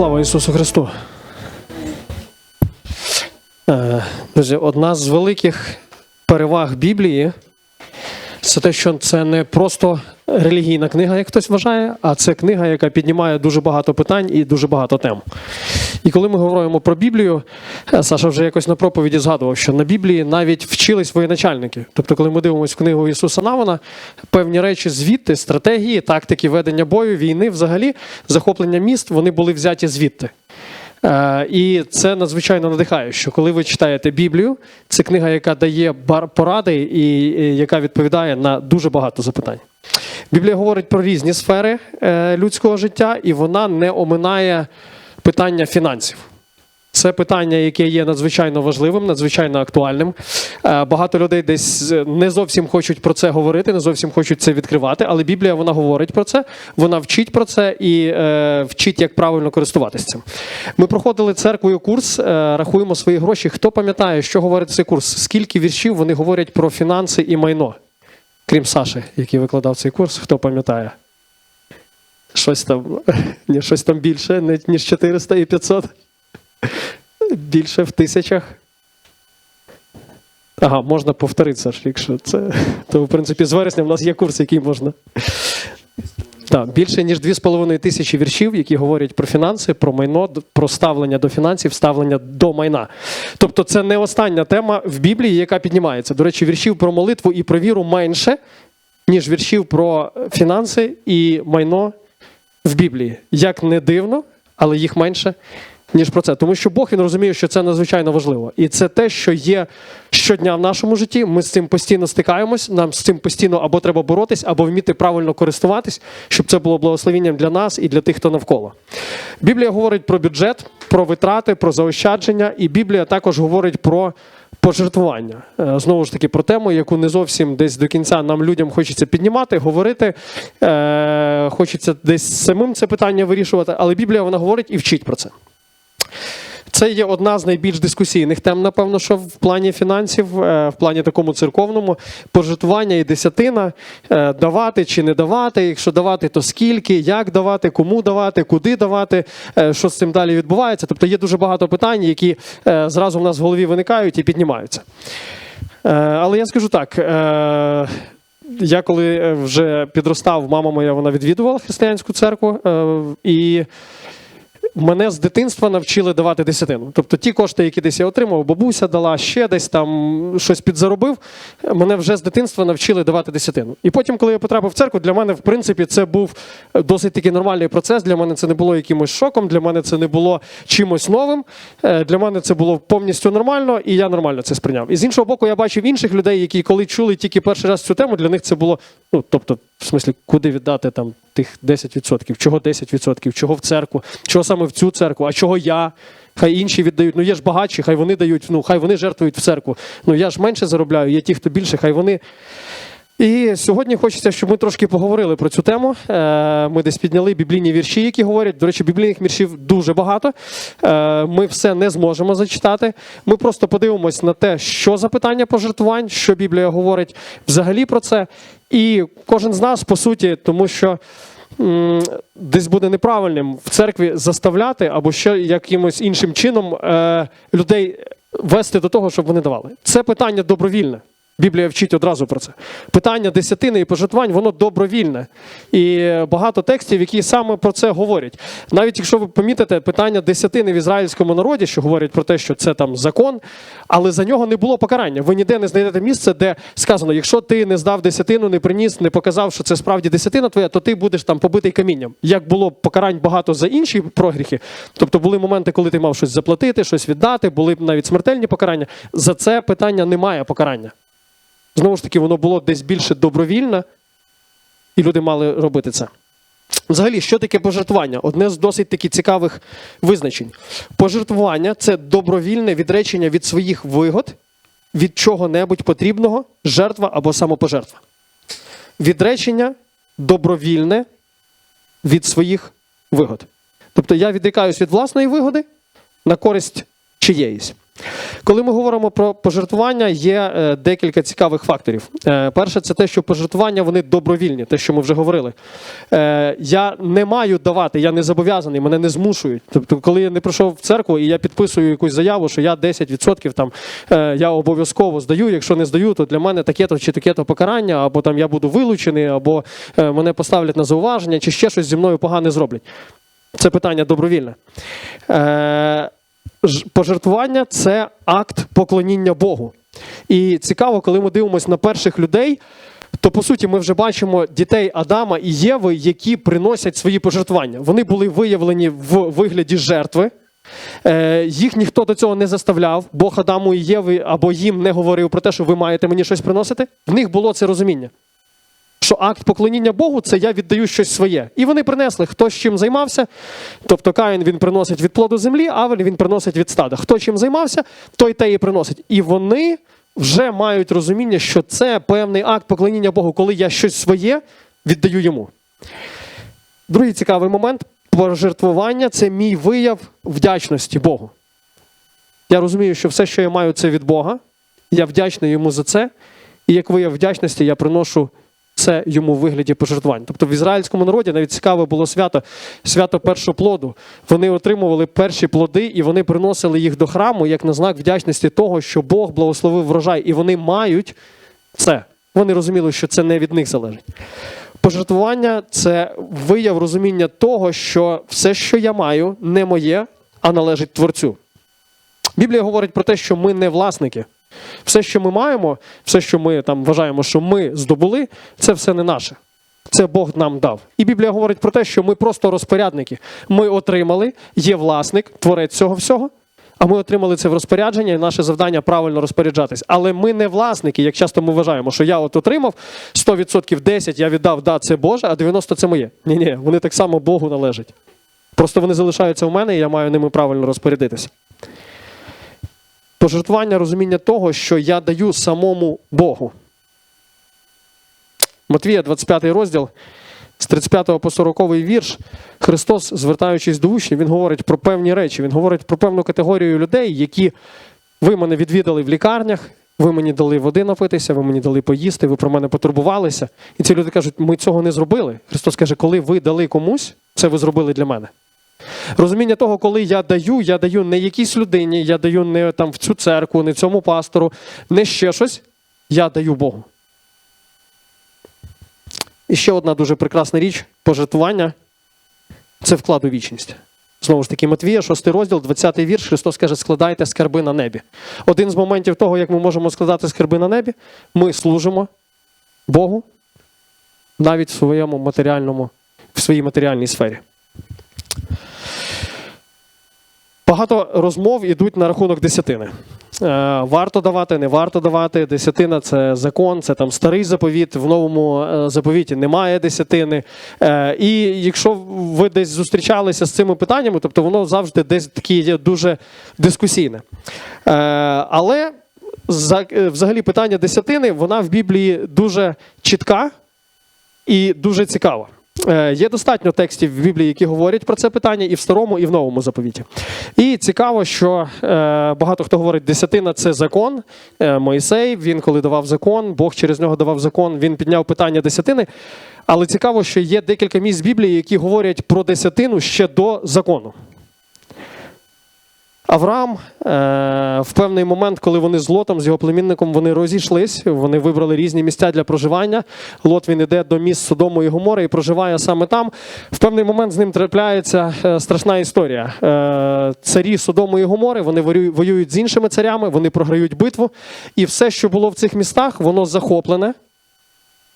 Слава Ісусу Христу! Е, Друзі, одна з великих переваг Біблії це те, що це не просто релігійна книга, як хтось вважає, а це книга, яка піднімає дуже багато питань і дуже багато тем. І коли ми говоримо про Біблію, е, Саша вже якось на проповіді згадував, що на Біблії навіть вчились воєначальники. Тобто, коли ми дивимося в книгу Ісуса Навана, певні речі звідти, стратегії, тактики ведення бою, війни, взагалі, захоплення міст, вони були взяті звідти. Е, І це надзвичайно надихає, що коли ви читаєте Біблію, це книга, яка дає поради і і яка відповідає на дуже багато запитань. Біблія говорить про різні сфери е, людського життя, і вона не оминає питання фінансів. Це питання, яке є надзвичайно важливим, надзвичайно актуальним. Е, Багато людей десь е, не зовсім хочуть про це говорити, не зовсім хочуть це відкривати, але Біблія вона говорить про це, вона вчить про це і е, вчить, як правильно користуватися цим. Ми проходили церквою курс, рахуємо свої гроші. Хто пам'ятає, що говорить цей курс? Скільки віршів вони говорять про фінанси і майно? Крім Саші, який викладав цей курс, хто пам'ятає? Щось там, щось там більше, ніж 400 і 500. Більше в тисячах. Ага, можна повторитися, якщо це. То, в принципі, з вересня в нас є курс, який можна. Так, більше ніж 2,5 тисячі віршів, які говорять про фінанси, про майно, про ставлення до фінансів, ставлення до майна. Тобто, це не остання тема в Біблії, яка піднімається. До речі, віршів про молитву і про віру менше, ніж віршів про фінанси і майно в Біблії. Як не дивно, але їх менше, ніж про це. Тому що Бог він розуміє, що це надзвичайно важливо. І це те, що є щодня в нашому житті. Ми з цим постійно стикаємось, нам з цим постійно або треба боротись, або вміти правильно користуватись, щоб це було благословенням для нас і для тих, хто навколо. Біблія говорить про бюджет, про витрати, про заощадження, і Біблія також говорить про. Пожертвування Е, знову ж таки про тему, яку не зовсім десь до кінця нам людям хочеться піднімати, говорити. Е, хочеться десь самим це питання вирішувати, але Біблія вона говорить і вчить про це. Це є одна з найбільш дискусійних тем, напевно, що в плані фінансів, е, в плані такому церковному, пожертвування і десятина, е, давати чи не давати. Якщо давати, то скільки, як давати, кому давати, куди давати, е, що з цим далі відбувається. Тобто є дуже багато питань, які зразу в нас в голові виникають і піднімаються. Але я скажу так. Я коли вже підростав, мама моя вона відвідувала християнську церкву, і мене з дитинства навчили давати десятину. Тобто ті кошти, які десь я отримав, бабуся дала ще десь там щось підзаробив. Мене вже з дитинства навчили давати десятину. І потім, коли я потрапив в церкву, для мене, в принципі, це був досить такий нормальний процес. Для мене це не було якимось шоком, для мене це не було чимось новим. Е, Для мене це було повністю нормально, і я нормально це сприйняв. І з іншого боку, я бачив інших людей, які коли чули тільки перший раз цю тему, для них це було, ну тобто, в смислі, куди віддати там тих 10%, чого 10%, чого в церкву, чого саме в цю церкву, а чого я. Хай інші віддають. Ну є ж багатші, хай вони дають, ну хай вони жертвують в церкву. Ну я ж менше заробляю, є ті, хто більше, хай вони. І сьогодні хочеться, щоб ми трошки поговорили про цю тему. Е, Ми десь підняли біблійні вірші, які говорять. До речі, біблійних віршів дуже багато. Е, Ми все не зможемо зачитати. Ми просто подивимось на те, що за питання пожертвувань, що Біблія говорить взагалі про це. І кожен з нас, по суті, тому що. Десь буде неправильним в церкві заставляти або ще якимось іншим чином е, людей вести до того, щоб вони давали. Це питання добровільне. Біблія вчить одразу про це. Питання десятини і пожертвувань, воно добровільне. І багато текстів, які саме про це говорять. Навіть якщо ви помітите питання десятини в ізраїльському народі, що говорять про те, що це там закон, але за нього не було покарання. Ви ніде не знайдете місце, де сказано, якщо ти не здав десятину, не приніс, не показав, що це справді десятина твоя, то ти будеш там побитий камінням. Як було покарань багато за інші прогріхи, тобто були моменти, коли ти мав щось заплатити, щось віддати, були навіть смертельні покарання. За це питання немає покарання. Знову ж таки, воно було десь більше добровільне, і люди мали робити це. Взагалі, що таке пожертвування? Одне з досить таки цікавих визначень. Пожертвування це добровільне відречення від своїх вигод, від чого-небудь потрібного, жертва або самопожертва. Відречення добровільне від своїх вигод. Тобто я відрікаюсь від власної вигоди на користь чиєїсь. Коли ми говоримо про пожертвування, є е, декілька цікавих факторів. Е, перше, це те, що пожертвування вони добровільні, те, що ми вже говорили. Е, я не маю давати, я не зобов'язаний, мене не змушують. Тобто, коли я не прийшов в церкву і я підписую якусь заяву, що я 10% там я обов'язково здаю. Якщо не здаю, то для мене таке-то чи таке-то покарання, або там я буду вилучений, або мене поставлять на зауваження, чи ще щось зі мною погане зроблять. Це питання добровільне. Пожертвування це акт поклоніння Богу. І цікаво, коли ми дивимося на перших людей, то по суті ми вже бачимо дітей Адама і Єви, які приносять свої пожертвування. Вони були виявлені в вигляді жертви. Е, їх ніхто до цього не заставляв. Бог Адаму і Єви або їм не говорив про те, що ви маєте мені щось приносити. В них було це розуміння що акт поклоніння Богу це я віддаю щось своє. І вони принесли, хто з чим займався. Тобто Каїн він приносить від плоду землі, Авель він приносить від стада. Хто чим займався, той те і приносить. І вони вже мають розуміння, що це певний акт поклоніння Богу, коли я щось своє віддаю йому. Другий цікавий момент пожертвування це мій вияв вдячності Богу. Я розумію, що все, що я маю, це від Бога. Я вдячний йому за це. І як вияв вдячності, я приношу це йому в вигляді пожертвувань. Тобто в ізраїльському народі навіть цікаве було свято, свято першоплоду. Вони отримували перші плоди і вони приносили їх до храму як на знак вдячності того, що Бог благословив врожай, і вони мають це. Вони розуміли, що це не від них залежить. Пожертвування це вияв розуміння того, що все, що я маю, не моє, а належить Творцю. Біблія говорить про те, що ми не власники. Все, що ми маємо, все, що ми там вважаємо, що ми здобули, це все не наше. Це Бог нам дав. І Біблія говорить про те, що ми просто розпорядники. Ми отримали, є власник, творець цього всього. А ми отримали це в розпорядження, і наше завдання правильно розпоряджатись. Але ми не власники, як часто ми вважаємо, що я от отримав 100% 10, я віддав, да, це Боже, а 90 це моє. Ні, ні, вони так само Богу належать. Просто вони залишаються в мене, і я маю ними правильно розпорядитися. Пожертвування розуміння того, що я даю самому Богу. Матвія, 25 розділ, з 35 по 40 вірш, Христос, звертаючись до учнів, Він говорить про певні речі. Він говорить про певну категорію людей, які ви мене відвідали в лікарнях, ви мені дали води напитися, ви мені дали поїсти, ви про мене потурбувалися. І ці люди кажуть, ми цього не зробили. Христос каже, коли ви дали комусь, це ви зробили для мене. Розуміння того, коли я даю, я даю не якійсь людині, я даю не там в цю церкву, не цьому пастору, не ще щось. Я даю Богу. І ще одна дуже прекрасна річ пожертвування це вклад у вічність. Знову ж таки, Матвія, 6 розділ, 20 вірш, Христос каже, складайте скарби на небі. Один з моментів того, як ми можемо складати скарби на небі, ми служимо Богу навіть в своєму матеріальному, в своїй матеріальній сфері. Багато розмов ідуть на рахунок десятини. Е, Варто давати, не варто давати. Десятина це закон, це там старий заповіт. В новому е, заповіті немає десятини. Е, І якщо ви десь зустрічалися з цими питаннями, тобто воно завжди десь таке є дуже дискусійне. Але за- взагалі питання десятини, вона в Біблії дуже чітка і дуже цікава. Е, Є достатньо текстів в Біблії, які говорять про це питання і в старому, і в новому заповіті. І цікаво, що е, багато хто говорить, десятина це закон. Е, Моїсей, він коли давав закон, Бог через нього давав закон, він підняв питання десятини. Але цікаво, що є декілька місць Біблії, які говорять про десятину ще до закону. Авраам е, в певний момент, коли вони з Лотом, з його племінником, вони розійшлись, вони вибрали різні місця для проживання. Лот він іде до міст Содому і Гомори і проживає саме там. В певний момент з ним трапляється е, страшна історія. Е, царі Содому і Гомори вони воюють з іншими царями, вони програють битву. І все, що було в цих містах, воно захоплене.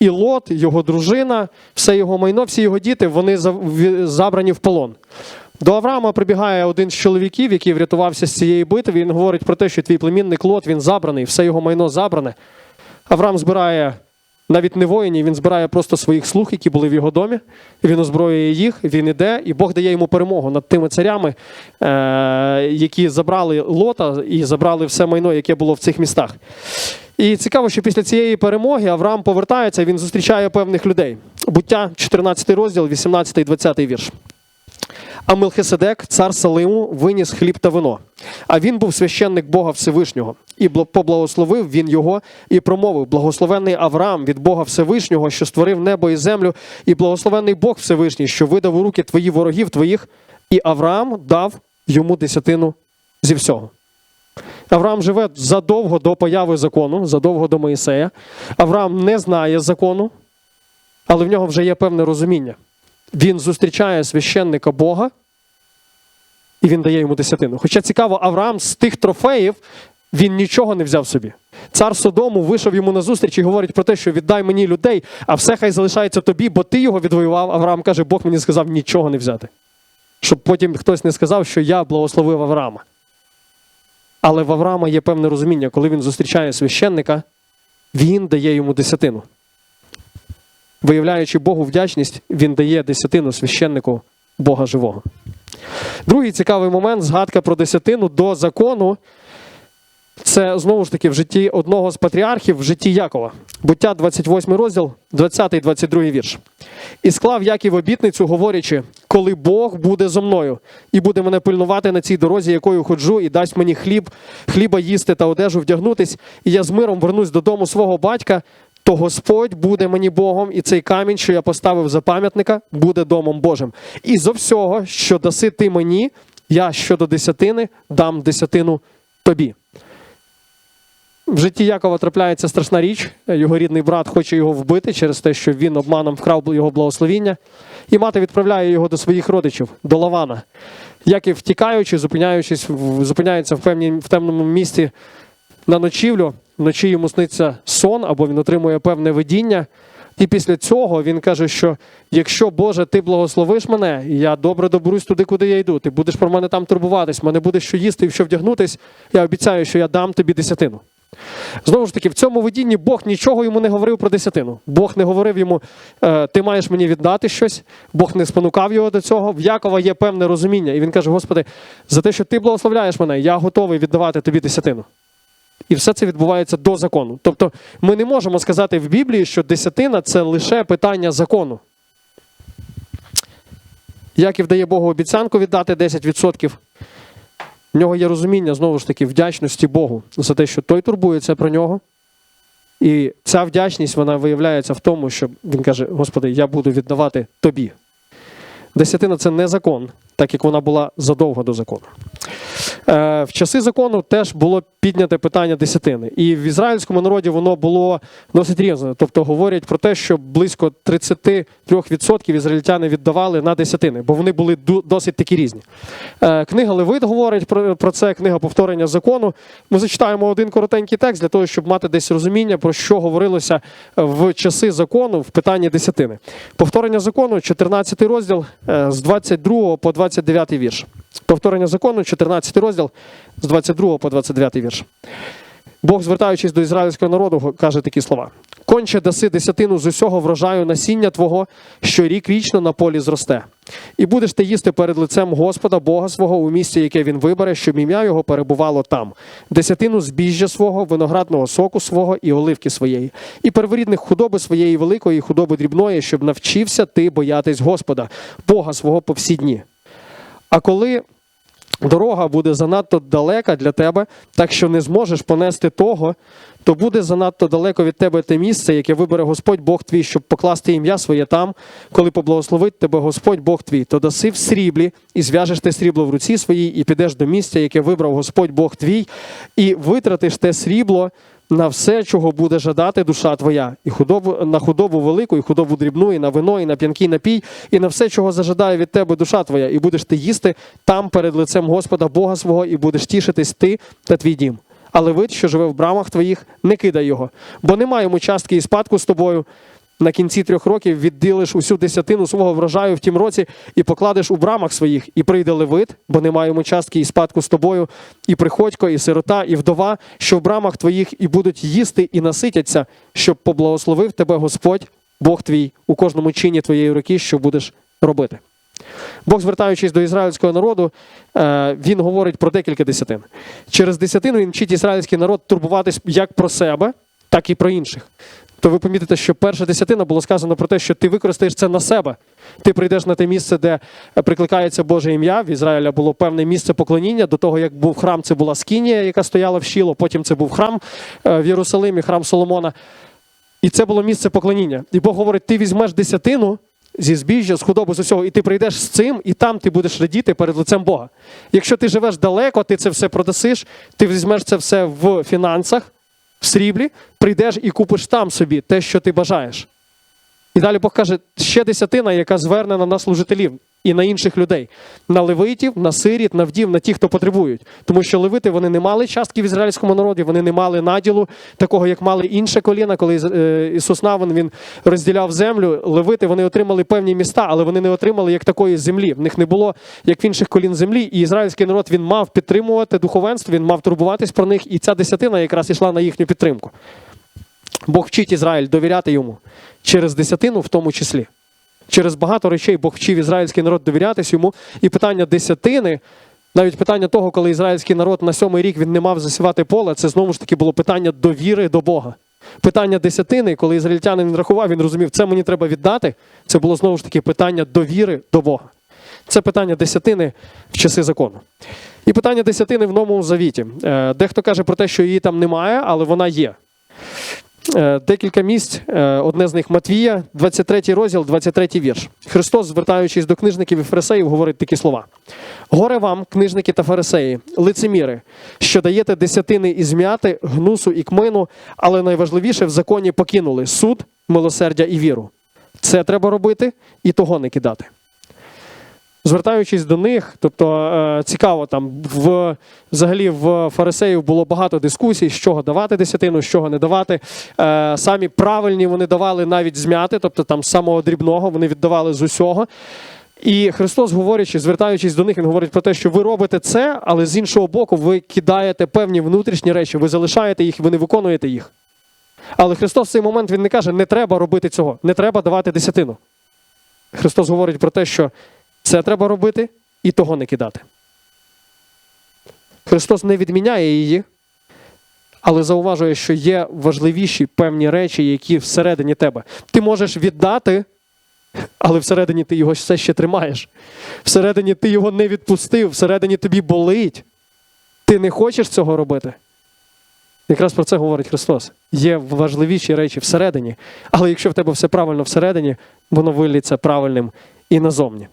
І Лот, його дружина, все його майно, всі його діти, вони забрані в полон. До Авраама прибігає один з чоловіків, який врятувався з цієї битви. Він говорить про те, що твій племінник Лот він забраний, все його майно забране. Авраам збирає навіть не воїнів, він збирає просто своїх слуг, які були в його домі. Він озброює їх, він іде, і Бог дає йому перемогу над тими царями, е- які забрали Лота і забрали все майно, яке було в цих містах. І цікаво, що після цієї перемоги Авраам повертається, він зустрічає певних людей. Буття, 14 розділ, 18-20 вірш. А Мелхиседек, цар Салиму, виніс хліб та вино. А він був священник Бога Всевишнього, і поблагословив він його і промовив: Благословенний Авраам від Бога Всевишнього, що створив небо і землю, і благословенний Бог Всевишній, що видав у руки твої ворогів твоїх. І Авраам дав йому десятину зі всього. Авраам живе задовго до появи закону, задовго до Моїсея. Авраам не знає закону, але в нього вже є певне розуміння. Він зустрічає священника Бога, і він дає йому десятину. Хоча цікаво, Авраам з тих трофеїв він нічого не взяв собі. Цар Содому вийшов йому на зустріч і говорить про те, що віддай мені людей, а все хай залишається тобі, бо ти його відвоював. Авраам каже, Бог мені сказав нічого не взяти. Щоб потім хтось не сказав, що я благословив Авраама. Але в Авраама є певне розуміння, коли він зустрічає священника, він дає йому десятину. Виявляючи Богу вдячність, він дає десятину священнику Бога живого. Другий цікавий момент згадка про десятину до закону. Це знову ж таки в житті одного з патріархів, в житті Якова. Буття 28 розділ, 20-22 вірш. І склав Яків обітницю, говорячи: коли Бог буде зо мною і буде мене пильнувати на цій дорозі, якою ходжу, і дасть мені хліб, хліба їсти та одежу вдягнутись, і я з миром вернусь додому свого батька, то Господь буде мені Богом, і цей камінь, що я поставив за пам'ятника, буде домом Божим. І зо всього, що даси ти мені, я щодо десятини дам десятину тобі. В житті Якова трапляється страшна річ. Його рідний брат хоче його вбити через те, що він обманом вкрав його благословіння. І мати відправляє його до своїх родичів, до Лавана. Яків, втікаючи, зупиняючись, зупиняється в, певній, в темному місці на ночівлю. Вночі йому сниться сон, або він отримує певне видіння. І після цього він каже, що якщо Боже, ти благословиш мене, я добре доберусь туди, куди я йду, ти будеш про мене там турбуватись, мене буде що їсти і що вдягнутись, я обіцяю, що я дам тобі десятину. Знову ж таки, в цьому видінні Бог нічого йому не говорив про десятину. Бог не говорив йому, «Е, ти маєш мені віддати щось, Бог не спонукав його до цього. В Якова є певне розуміння. І він каже: Господи, за те, що ти благословляєш мене, я готовий віддавати тобі десятину. І все це відбувається до закону. Тобто ми не можемо сказати в Біблії, що десятина це лише питання закону. Яків дає Богу обіцянку віддати 10%. В нього є розуміння, знову ж таки, вдячності Богу за те, що той турбується про нього. І ця вдячність вона виявляється в тому, що він каже: Господи, я буду віддавати тобі. Десятина це не закон, так як вона була задовго до закону. Е, в часи закону теж було підняте питання десятини. І в ізраїльському народі воно було досить різне. Тобто говорять про те, що близько 33% ізраїльтяни віддавали на десятини, бо вони були досить такі різні. Е, книга Левит говорить про, це, книга повторення закону. Ми зачитаємо один коротенький текст для того, щоб мати десь розуміння, про що говорилося в часи закону в питанні десятини. Повторення закону, 14 розділ е, з 22 по 29 вірш. Повторення закону, 14 розділ з 22 по 29 вірш. Бог, звертаючись до ізраїльського народу, каже такі слова: конче даси десятину з усього врожаю насіння Твого, що рік вічно на полі зросте. І будеш ти їсти перед лицем Господа, Бога свого, у місті, яке він вибере, щоб ім'я його перебувало там. Десятину збіжжя свого, виноградного соку свого і оливки своєї, і перворідних худоби своєї великої, худоби дрібної, щоб навчився ти боятись Господа, Бога свого по всі дні. А коли дорога буде занадто далека для тебе, так що не зможеш понести того, то буде занадто далеко від тебе те місце, яке вибере Господь Бог твій, щоб покласти ім'я своє там, коли поблагословить тебе Господь Бог твій, то даси в сріблі і зв'яжеш те срібло в руці своїй, і підеш до місця, яке вибрав Господь Бог твій, і витратиш те срібло. На все, чого буде жадати душа твоя, і худобу на худобу велику, і худобу дрібну, і на вино, і на п'янкий напій, і на все, чого зажадає від тебе душа твоя, і будеш ти їсти там перед лицем Господа Бога свого, і будеш тішитись ти та твій дім. Але вид, що живе в брамах твоїх, не кидай його, бо немає йому частки і спадку з тобою. На кінці трьох років відділиш усю десятину свого врожаю в тім році і покладеш у брамах своїх, і прийде левит, бо немає йому частки і спадку з тобою, і приходько, і сирота, і вдова, що в брамах твоїх і будуть їсти і наситяться, щоб поблагословив тебе Господь, Бог твій, у кожному чині твоєї руки, що будеш робити. Бог, звертаючись до ізраїльського народу, е, він говорить про декілька десятин. Через десятину він вчить ізраїльський народ турбуватись як про себе, так і про інших. То ви помітите, що перша десятина було сказано про те, що ти використаєш це на себе. Ти прийдеш на те місце, де прикликається Боже ім'я. В Ізраїля було певне місце поклоніння. До того, як був храм, це була Скінія, яка стояла в Щіло, потім це був храм е, в Єрусалимі, храм Соломона. І це було місце поклоніння. І Бог говорить: ти візьмеш десятину зі збіжжя, з худоби, з усього, і ти прийдеш з цим, і там ти будеш радіти перед лицем Бога. Якщо ти живеш далеко, ти це все продасиш, ти візьмеш це все в фінансах, в сріблі, прийдеш і купиш там собі те, що ти бажаєш. І далі Бог каже, ще десятина, яка звернена на служителів і на інших людей, на левитів, на сиріт, на вдів, на тих, хто потребують. Тому що левити вони не мали частки в ізраїльському народі, вони не мали наділу, такого, як мали інше коліна, коли е, Ісус Навин він розділяв землю. Левити вони отримали певні міста, але вони не отримали як такої землі. В них не було як в інших колін землі. І ізраїльський народ він мав підтримувати духовенство, він мав турбуватись про них, і ця десятина якраз йшла на їхню підтримку. Бог вчить Ізраїль довіряти йому через десятину, в тому числі. Через багато речей Бог вчив ізраїльський народ довірятись йому. І питання десятини, навіть питання того, коли ізраїльський народ на сьомий рік він не мав засівати поле, це знову ж таки було питання довіри до Бога. Питання десятини, коли ізраїльтянин рахував, він розумів, це мені треба віддати. Це було знову ж таки питання довіри до Бога. Це питання десятини в часи закону. І питання десятини в новому завіті. Е, Дехто каже про те, що її там немає, але вона є. Е, Декілька місць, е, одне з них Матвія, 23 розділ, 23 вірш. Христос, звертаючись до книжників і фарисеїв, говорить такі слова: Горе вам, книжники та фарисеї, лицеміри, що даєте десятини із м'яти, гнусу і кмину, але найважливіше в законі покинули суд, милосердя і віру. Це треба робити і того не кидати. Звертаючись до них, тобто е, цікаво, там в взагалі в фарисеїв було багато дискусій, з чого давати десятину, з чого не давати. Е, Самі правильні вони давали навіть змяти, тобто там самого дрібного вони віддавали з усього. І Христос, говорячи, звертаючись до них, він говорить про те, що ви робите це, але з іншого боку, ви кидаєте певні внутрішні речі, ви залишаєте їх, ви не виконуєте їх. Але Христос в цей момент він не каже, не треба робити цього, не треба давати десятину. Христос говорить про те, що це треба робити і того не кидати. Христос не відміняє її, але зауважує, що є важливіші певні речі, які всередині тебе. Ти можеш віддати, але всередині ти його все ще тримаєш. Всередині ти його не відпустив, всередині тобі болить. Ти не хочеш цього робити. Якраз про це говорить Христос. Є важливіші речі всередині, але якщо в тебе все правильно всередині, воно виліться правильним і назовні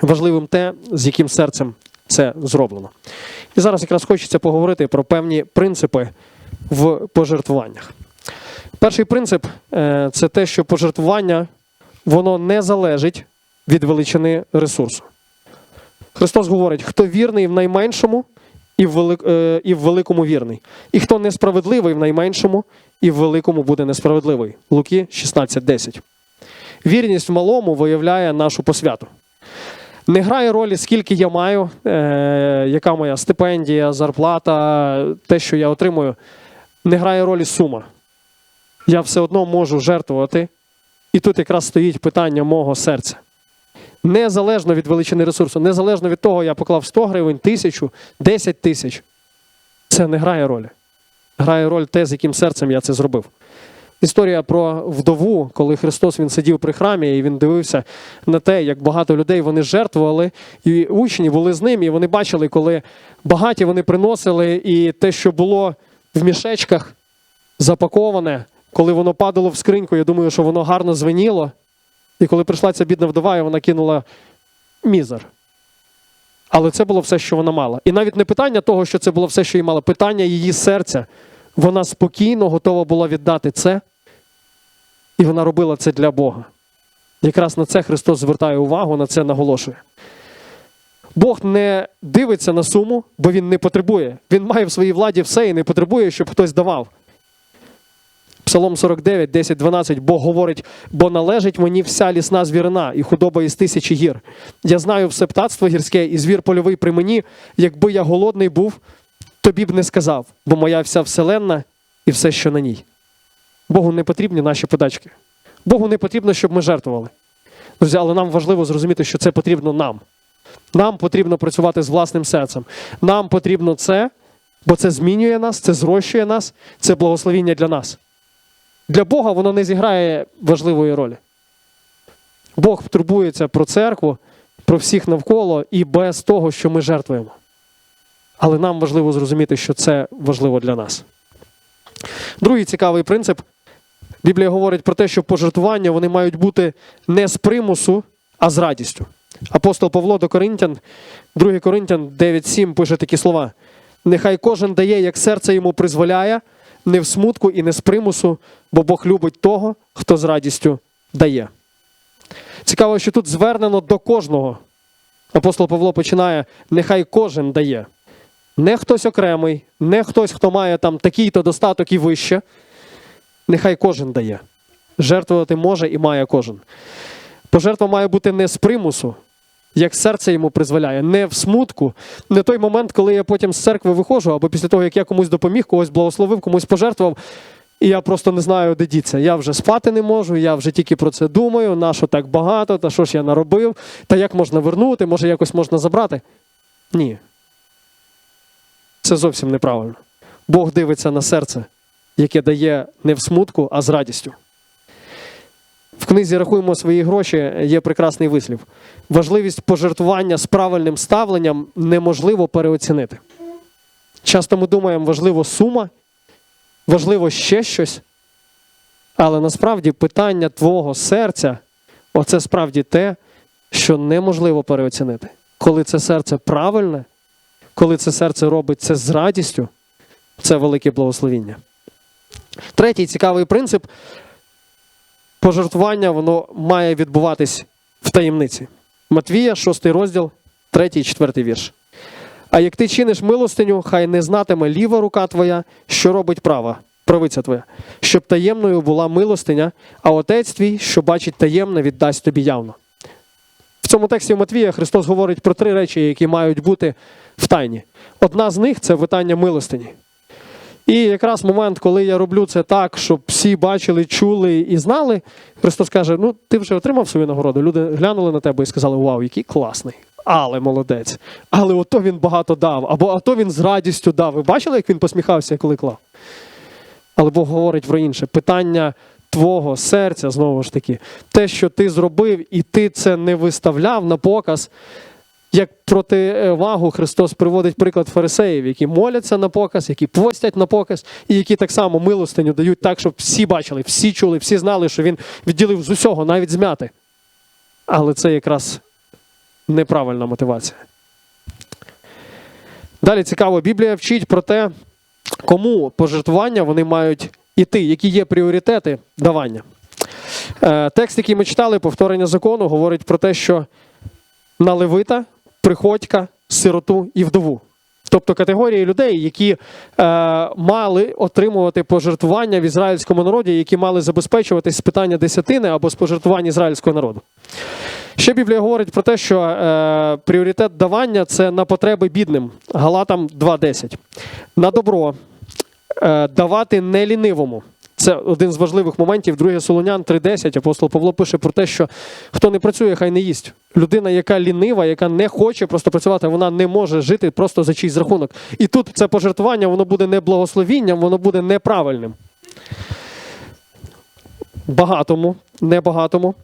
важливим те, з яким серцем це зроблено. І зараз якраз хочеться поговорити про певні принципи в пожертвуваннях. Перший принцип е, це те, що пожертвування воно не залежить від величини ресурсу. Христос говорить, хто вірний в найменшому і в, велик, е, і в великому вірний, і хто несправедливий в найменшому і в великому буде несправедливий. Луки 16.10. Вірність в малому виявляє нашу посвяту. Не грає ролі, скільки я маю, е, яка моя стипендія, зарплата, те, що я отримую. Не грає ролі сума. Я все одно можу жертвувати. І тут якраз стоїть питання мого серця. Незалежно від величини ресурсу, незалежно від того, я поклав 100 гривень, 1000, 10 тисяч. Це не грає ролі. Грає роль те, з яким серцем я це зробив. Історія про вдову, коли Христос він сидів при храмі і він дивився на те, як багато людей вони жертвували, і учні були з ним, і вони бачили, коли багаті вони приносили, і те, що було в мішечках запаковане, коли воно падало в скриньку, я думаю, що воно гарно звеніло. І коли прийшла ця бідна вдова, і вона кинула мізер. Але це було все, що вона мала. І навіть не питання того, що це було все, що їй мала, питання її серця. Вона спокійно готова була віддати це. І вона робила це для Бога. Якраз на це Христос звертає увагу, на це наголошує. Бог не дивиться на суму, бо Він не потребує. Він має в своїй владі все і не потребує, щоб хтось давав. Псалом 49, 10, 12, Бог говорить, бо належить мені вся лісна звірина і худоба із тисячі гір. Я знаю все птацтво гірське і звір польовий при мені, якби я голодний був, тобі б не сказав, бо моя вся вселенна і все, що на ній. Богу не потрібні наші подачки. Богу не потрібно, щоб ми жертвували. Друзі, але нам важливо зрозуміти, що це потрібно нам. Нам потрібно працювати з власним серцем. Нам потрібно це, бо це змінює нас, це зрощує нас, це благословіння для нас. для Бога воно не зіграє важливої ролі. Бог турбується про церкву, про всіх навколо і без того, що ми жертвуємо. Але нам важливо зрозуміти, що це важливо для нас. Другий цікавий принцип. Біблія говорить про те, що пожертвування вони мають бути не з примусу, а з радістю. Апостол Павло до Коринтян, 2 Коринтян 9.7 пише такі слова: Нехай кожен дає, як серце йому призволяє, не в смутку і не з примусу, бо Бог любить того, хто з радістю дає. Цікаво, що тут звернено до кожного. Апостол Павло починає: нехай кожен дає. Не хтось окремий, не хтось, хто має там такий-то достаток і вище. Нехай кожен дає. Жертвувати може і має кожен. Пожертва має бути не з примусу, як серце йому призволяє, не в смутку, не той момент, коли я потім з церкви виходжу, або після того, як я комусь допоміг, когось благословив, комусь пожертвував, і я просто не знаю, де діться. Я вже спати не можу, я вже тільки про це думаю, на що так багато, та що ж я наробив, та як можна вернути, може якось можна забрати. Ні. Це зовсім неправильно. Бог дивиться на серце, яке дає не в смутку, а з радістю. В книзі Рахуємо свої гроші є прекрасний вислів. Важливість пожертвування з правильним ставленням неможливо переоцінити. Часто ми думаємо, важливо сума, важливо ще щось. Але насправді питання твого серця оце справді те, що неможливо переоцінити. Коли це серце правильне, коли це серце робить це з радістю, це велике благословіння. Третій цікавий принцип пожертвування воно має відбуватись в таємниці. Матвія, 6 розділ, 3 4 вірш. А як ти чиниш милостиню, хай не знатиме ліва рука твоя, що робить права, правиця твоя, щоб таємною була милостиня, а отець твій, що бачить таємне, віддасть тобі явно. В цьому тексті Матвія Христос говорить про три речі, які мають бути в тайні. Одна з них це витання милостині. І якраз момент, коли я роблю це так, щоб всі бачили, чули і знали, Христос каже: ну ти вже отримав свою нагороду. Люди глянули на тебе і сказали: Вау, який класний! Але молодець. Але ото він багато дав, або ото він з радістю дав. Ви бачили, як він посміхався, коли клав? Але Бог говорить про інше. Питання твого серця, знову ж таки, те, що ти зробив, і ти це не виставляв на показ. Як противагу Христос приводить приклад фарисеїв, які моляться на показ, які постять на показ, і які так само милостиню дають так, щоб всі бачили, всі чули, всі знали, що він відділив з усього, навіть змяти. Але це якраз неправильна мотивація. Далі цікаво, Біблія вчить про те, кому пожертвування вони мають іти, які є пріоритети давання. Е, Текст, який ми читали, повторення закону, говорить про те, що на левита, приходька, сироту і вдову. Тобто категорії людей, які е, мали отримувати пожертвування в ізраїльському народі, які мали забезпечуватись з питання десятини або з пожертвувань ізраїльського народу. Ще Біблія говорить про те, що е, пріоритет давання це на потреби бідним. Галатам 2.10. На добро е, давати не лінивому. Це один з важливих моментів. Друге Солонян 3.10. Апостол Павло пише про те, що хто не працює, хай не їсть. Людина, яка лінива, яка не хоче просто працювати, вона не може жити просто за чийсь рахунок. І тут це пожертвування, воно буде не благословінням, воно буде неправильним. Багатому, небагатому.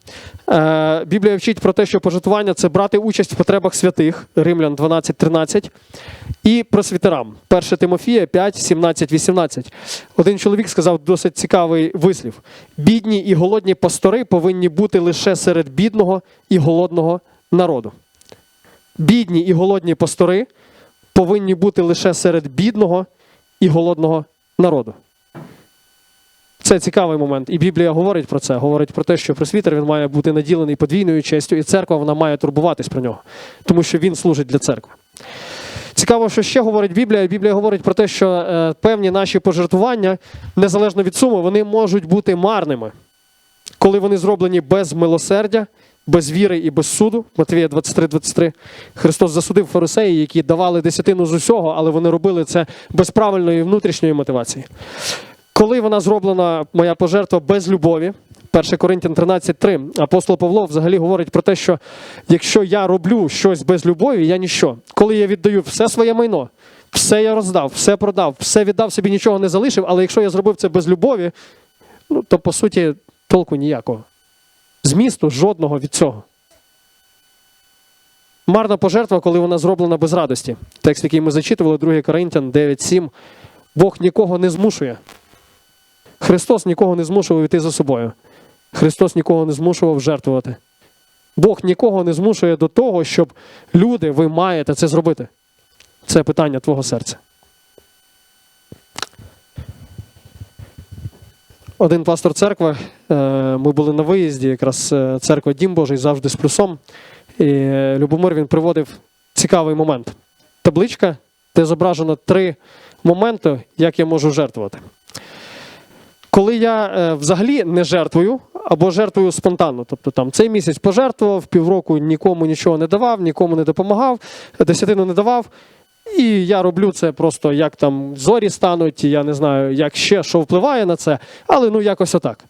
Е, Біблія вчить про те, що пожертвування це брати участь в потребах святих, Римлян 12.13, і просвітерам. 1 Тимофія 5, 17, 18. Один чоловік сказав досить цікавий вислів: бідні і голодні пастори повинні бути лише серед бідного і голодного народу. Бідні і голодні пастори повинні бути лише серед бідного і голодного народу. Це цікавий момент. І Біблія говорить про це. Говорить про те, що пресвітер він має бути наділений подвійною честю, і церква вона має турбуватись про нього, тому що він служить для церкви. Цікаво, що ще говорить Біблія. Біблія говорить про те, що е, певні наші пожертвування, незалежно від суми, вони можуть бути марними, коли вони зроблені без милосердя, без віри і без суду. Матвія 23-23. Христос засудив фарисеї, які давали десятину з усього, але вони робили це без правильної внутрішньої мотивації. Коли вона зроблена, моя пожертва без любові, 1 Коринтян 13.3, апостол Павло взагалі говорить про те, що якщо я роблю щось без любові, я ніщо. Коли я віддаю все своє майно, все я роздав, все продав, все віддав собі, нічого не залишив, але якщо я зробив це без любові, ну, то по суті толку ніякого. Змісту жодного від цього. Марна пожертва, коли вона зроблена без радості. Текст, який ми зачитували, 2 Коринтян 9.7. Бог нікого не змушує. Христос нікого не змушував йти за собою. Христос нікого не змушував жертвувати. Бог нікого не змушує до того, щоб люди, ви маєте це зробити. Це питання твого серця. Один пастор церкви, е, ми були на виїзді, якраз е, церква Дім Божий завжди з плюсом. І е, Любомир він приводив цікавий момент. Табличка, де зображено три моменти, як я можу жертвувати. Коли я е, взагалі не жертвую або жертвую спонтанно, тобто там цей місяць пожертвував, півроку нікому нічого не давав, нікому не допомагав, десятину не давав. І я роблю це просто як там зорі стануть, я не знаю, як ще що впливає на це, але ну якось отак.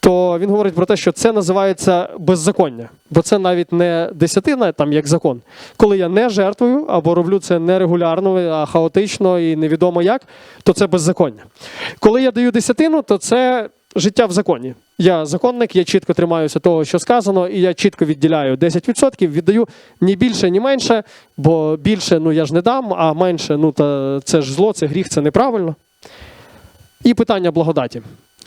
То він говорить про те, що це називається беззаконня, бо це навіть не десятина, там як закон. Коли я не жертвую або роблю це нерегулярно, а хаотично і невідомо як, то це беззаконня. Коли я даю десятину, то це життя в законі. Я законник, я чітко тримаюся того, що сказано, і я чітко відділяю 10%, віддаю ні більше, ні менше, бо більше ну я ж не дам, а менше ну та це ж зло, це гріх, це неправильно. І питання благодаті.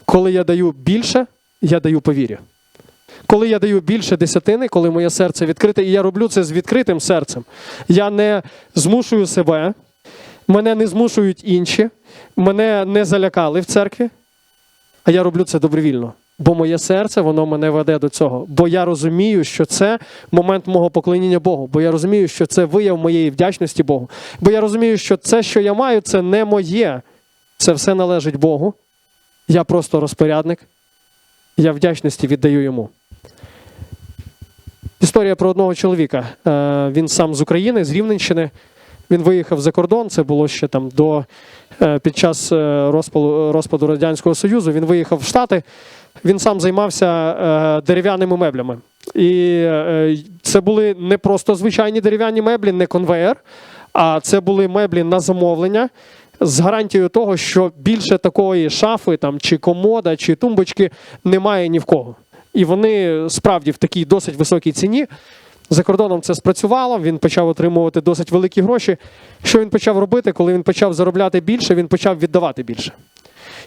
Коли я даю більше, я даю по вірі. Коли я даю більше десятини, коли моє серце відкрите, і я роблю це з відкритим серцем, я не змушую себе, мене не змушують інші, мене не залякали в церкві, а я роблю це добровільно. Бо моє серце, воно мене веде до цього. Бо я розумію, що це момент мого поклоніння Богу. Бо я розумію, що це вияв моєї вдячності Богу. Бо я розумію, що це, що я маю, це не моє. Це все належить Богу. Я просто розпорядник. Я вдячності віддаю йому. Історія про одного чоловіка. Е, Він сам з України, з Рівненщини. Він виїхав за кордон. Це було ще там до е, під час е, розпаду, розпаду Радянського Союзу. Він виїхав в Штати. Він сам займався дерев'яними меблями. І це були не просто звичайні дерев'яні меблі, не конвеєр, а це були меблі на замовлення з гарантією того, що більше такої шафи там, чи комода, чи тумбочки немає ні в кого. І вони справді в такій досить високій ціні. За кордоном це спрацювало, він почав отримувати досить великі гроші. Що він почав робити, коли він почав заробляти більше, він почав віддавати більше.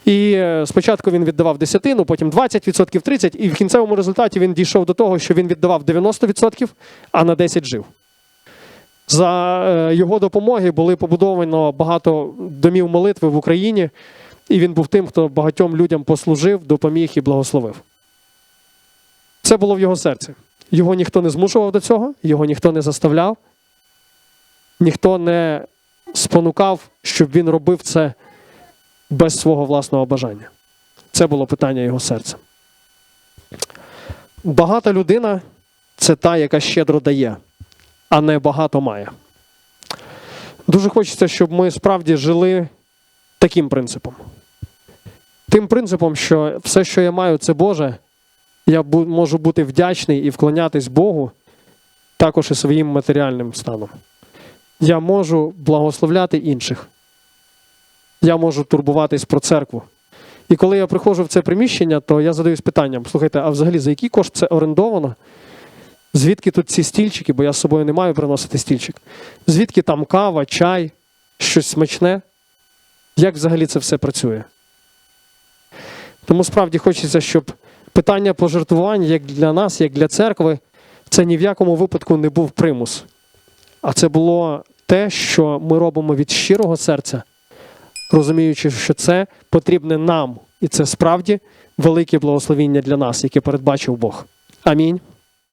І е, спочатку він віддавав десятину, потім 20%, 30%, і в кінцевому результаті він дійшов до того, що він віддавав 90%, а на 10% жив. За е, його допомоги були побудовано багато домів молитви в Україні, і він був тим, хто багатьом людям послужив, допоміг і благословив. Це було в його серці. Його ніхто не змушував до цього, його ніхто не заставляв, ніхто не спонукав, щоб він робив це без свого власного бажання. Це було питання його серця. Багата людина це та, яка щедро дає, а не багато має. Дуже хочеться, щоб ми справді жили таким принципом. Тим принципом, що все, що я маю, це Боже, я можу бути вдячний і вклонятись Богу також і своїм матеріальним станом. Я можу благословляти інших. Я можу турбуватись про церкву. І коли я приходжу в це приміщення, то я задаюсь питанням: слухайте, а взагалі за який кошт це орендовано? Звідки тут ці стільчики, бо я з собою не маю приносити стільчик? Звідки там кава, чай, щось смачне? Як взагалі це все працює? Тому справді хочеться, щоб питання пожертвувань, як для нас, як для церкви, це ні в якому випадку не був примус. А це було те, що ми робимо від щирого серця, розуміючи, що це потрібне нам. І це справді велике благословіння для нас, яке передбачив Бог. Амінь.